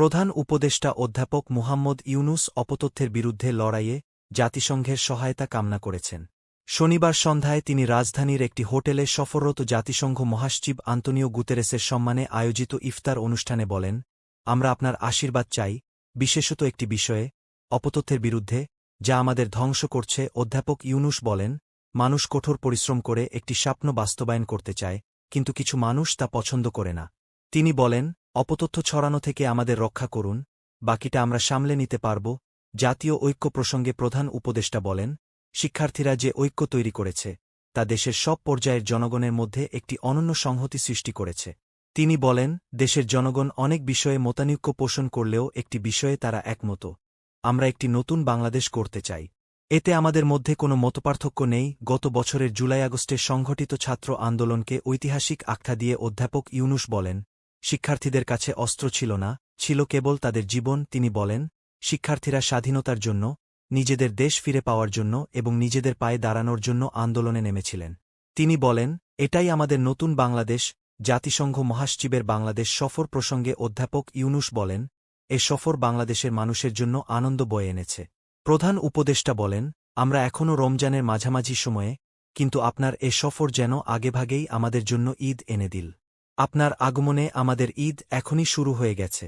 প্রধান উপদেষ্টা অধ্যাপক মুহাম্মদ ইউনুস অপতথ্যের বিরুদ্ধে লড়াইয়ে জাতিসংঘের সহায়তা কামনা করেছেন। শনিবার সন্ধ্যায় তিনি রাজধানীর একটি হোটেলে সফররত জাতিসংঘ মহাসচিব আন্তনিও গুতেরেসের সম্মানে আয়োজিত ইফতার অনুষ্ঠানে বলেন, আমরা আপনার আশীর্বাদ চাই, বিশেষত একটি বিষয়ে, অপতথ্যের বিরুদ্ধে, যা আমাদের ধ্বংস করছে, অধ্যাপক ইউনুস বলেন, মানুষ কঠোর পরিশ্রম করে একটি স্বপ্ন বাস্তবায়ন করতে চায়, কিন্তু কিছু মানুষ তা পছন্দ করে না। তিনি বলেন অপতথ্য ছড়ানো থেকে আমাদের রক্ষা করুন, বাকিটা আমরা সামলে নিতে পারব, জাতীয় ঐক্য প্রসঙ্গে প্রধান উপদেষ্টা বলেন, শিক্ষার্থীরা যে ঐক্য তৈরি করেছে, তা দেশের সব পর্যায়ের জনগণের মধ্যে একটি অনন্য সংহতি সৃষ্টি করেছে। তিনি বলেন, দেশের জনগণ অনেক বিষয়ে মতানৈক্য পোষণ করলেও একটি বিষয়ে তারা একমত। আমরা একটি নতুন বাংলাদেশ করতে চাই। এতে আমাদের মধ্যে কোনো মতপার্থক্য নেই। গত বছরের জুলাই আগস্টে সংঘটিত ছাত্র আন্দোলনকে ঐতিহাসিক আখ্যা দিয়ে অধ্যাপক ইউনুস বলেন শিক্ষার্থীদের কাছে অস্ত্র ছিল না, ছিল কেবল তাদের জীবন, তিনি বলেন, শিক্ষার্থীরা স্বাধীনতার জন্য, নিজেদের দেশ ফিরে পাওয়ার জন্য এবং নিজেদের পায়ে দাঁড়ানোর জন্য আন্দোলনে নেমেছিলেন। তিনি বলেন, এটাই আমাদের নতুন বাংলাদেশ, জাতিসংঘ মহাসচিবের বাংলাদেশ সফর প্রসঙ্গে অধ্যাপক ইউনুস বলেন, এ সফর বাংলাদেশের মানুষের জন্য আনন্দ বয়ে এনেছে। প্রধান উপদেষ্টা বলেন, আমরা এখনও রমজানের মাঝামাঝি সময়ে, কিন্তু আপনার এ সফর যেন আগেভাগেই আমাদের জন্য ঈদ এনে দিল। আপনার আগমনে আমাদের ঈদ এখনই শুরু হয়ে গেছে।